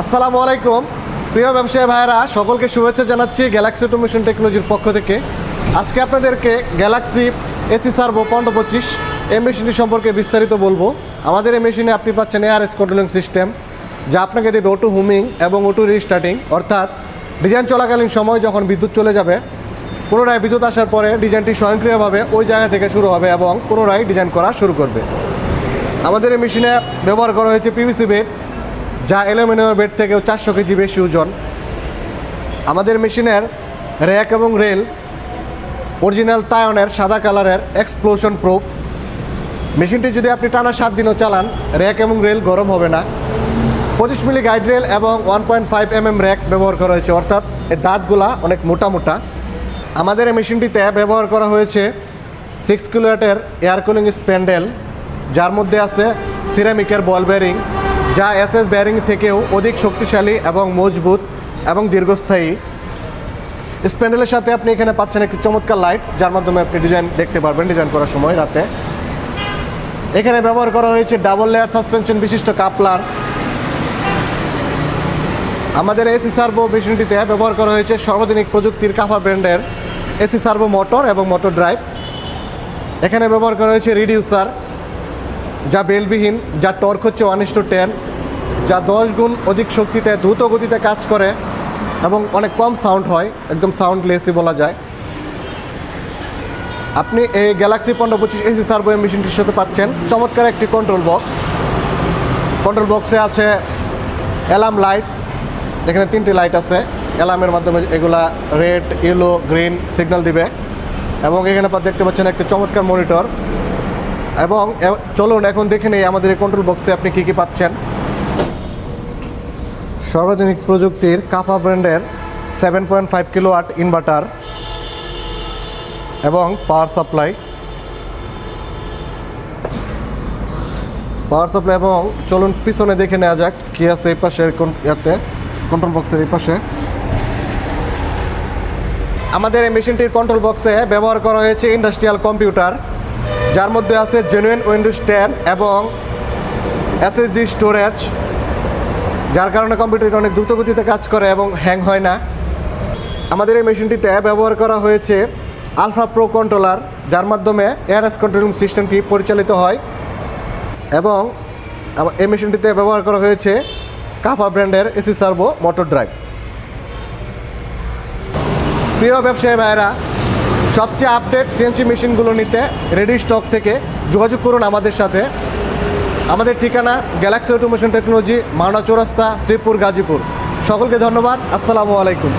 আসসালামু আলাইকুম। প্রিয় ব্যবসায়ী ভাইয়েরা, সকলকে শুভেচ্ছা জানাচ্ছি গ্যালাক্সি অটোমেশন টেকনোলজির পক্ষ থেকে। আজকে আপনাদেরকে গ্যালাক্সি এসি সার্ভো পনেরো পঁচিশ এই মেশিনটি সম্পর্কে বিস্তারিত বলব। আমাদের এই মেশিনে আপনি পাচ্ছেন এআরএস কন্ট্রোলিং সিস্টেম যা আপনাকে দেবে অটো হুমিং এবং অটো রিস্টার্টিং অর্থাৎ ডিজাইন চলাকালীন সময় যখন বিদ্যুৎ চলে যাবে, পুনরায় বিদ্যুৎ আসার পরে ডিজাইনটি স্বয়ংক্রিয়ভাবে ওই জায়গা থেকে শুরু হবে এবং পুনরায় ডিজাইন করা শুরু করবে। আমাদের এই মেশিনে ব্যবহার করা হয়েছে পিভিসি বেড যা অ্যালুমিনিয়াম বেড থেকেও চারশো কেজি বেশি ওজন। আমাদের মেশিনের র্যাক এবং রেল, অরিজিনাল তায়নের সাদা কালারের এক্সপ্লোশন প্রুফ। মেশিনটি যদি আপনি টানা সাত দিনও চালান, র্যাক এবং রেল গরম হবে না। পঁচিশ মিলি গাইড রেল এবং one point five M M rack ব্যবহার করা হয়েছে, অর্থাৎ এর দাঁতগুলা অনেক মোটা মোটা। আমাদের এই মেশিনটিতে ব্যবহার করা হয়েছে সিক্স কিলোয়াটের এয়ার কুলিং স্প্যান্ডেল, যার মধ্যে আছে সিরামিকের বল বেয়ারিং যা এস এস বেয়ারিং থেকেও অধিক শক্তিশালী এবং মজবুত এবং দীর্ঘস্থায়ী। স্প্যান্ডেলের সাথে আপনি এখানে পাচ্ছেন একটি চমৎকার লাইট, যার মাধ্যমে আপনি ডিজাইন দেখতে পারবেন, ডিজাইন করার সময় রাতে। এখানে ব্যবহার করা হয়েছে ডাবল লেয়ার সাসপেনশন বিশিষ্ট কাপলার। আমাদের এসি সার্ভো মেশিনটিতে ব্যবহার করা হয়েছে সর্বাধুনিক প্রযুক্তির কাফা ব্র্যান্ডের এসি সার্ভো মোটর এবং মোটর ড্রাইভ। এখানে ব্যবহার করা হয়েছে রিডিউসার। যা বেলবিহীন, যা টর্ক হচ্ছে ওয়ান টু টেন যা দশ গুণ অধিক শক্তিতে দ্রুত গতিতে কাজ করে এবং অনেক কম সাউন্ড হয়, একদম সাউন্ডলেসই বলা যায়। আপনি এই গ্যালাক্সি পনেরো পঁচিশ এসি সার্ভো মেশিনটির সাথে পাচ্ছেন। চমৎকার একটি কন্ট্রোল বক্স কন্ট্রোল বক্সে আছে অ্যালার্ম লাইট এখানে তিনটি লাইট আছে। অ্যালার্মের মাধ্যমে এগুলা রেড ইয়েলো গ্রিন সিগন্যাল দিবে। এবং এখানে দেখতে পাচ্ছেন একটি চমৎকার মনিটর এবং চলুন, এখন দেখে নেই আমাদের এই কন্ট্রোল বক্সে আপনি কী কী পাচ্ছেন। সর্বাধুনিক প্রযুক্তির কাফা ব্র্যান্ডের সেভেন পয়েন্ট ফাইভ কিলো আট ইনভার্টার এবং পাওয়ার সাপ্লাই পাওয়ার সাপ্লাই এবং, চলুন, পিছনে দেখে নেওয়া যাক কী আছে এই পাশে ইয়াতে কন্ট্রোল বক্সের এই পাশে। আমাদের এই মেশিনটির কন্ট্রোল বক্সে ব্যবহার করা হয়েছে ইন্ডাস্ট্রিয়াল কম্পিউটার যার মধ্যে আছে জেনুইন উইন্ডোজ টেন এবং এসএসডি স্টোরেজ যার কারণে কম্পিউটারটি অনেক দ্রুত গতিতে কাজ করে এবং হ্যাং হয় না। আমাদের এই মেশিনটিতে ব্যবহার করা হয়েছে আলফা প্রো কন্ট্রোলার যার মাধ্যমে এআরএস কন্ট্রোলিং সিস্টেমটি পরিচালিত হয় এবং এই মেশিনটিতে ব্যবহার করা হয়েছে কাফা ব্র্যান্ডের এসি সার্ভো মোটর ড্রাইভ প্রিয় ব্যবসায়ী ভাইয়েরা সবচেয়ে আপডেট সিএনসি মেশিনগুলো নিতে রেডি স্টক থেকে যোগাযোগ করুন আমাদের সাথে। আমাদের ঠিকানা galaxy automation technology Mawna Chowrasta, Sreepur, Gazipur. সকলকে ধন্যবাদ। আসসালামু আলাইকুম।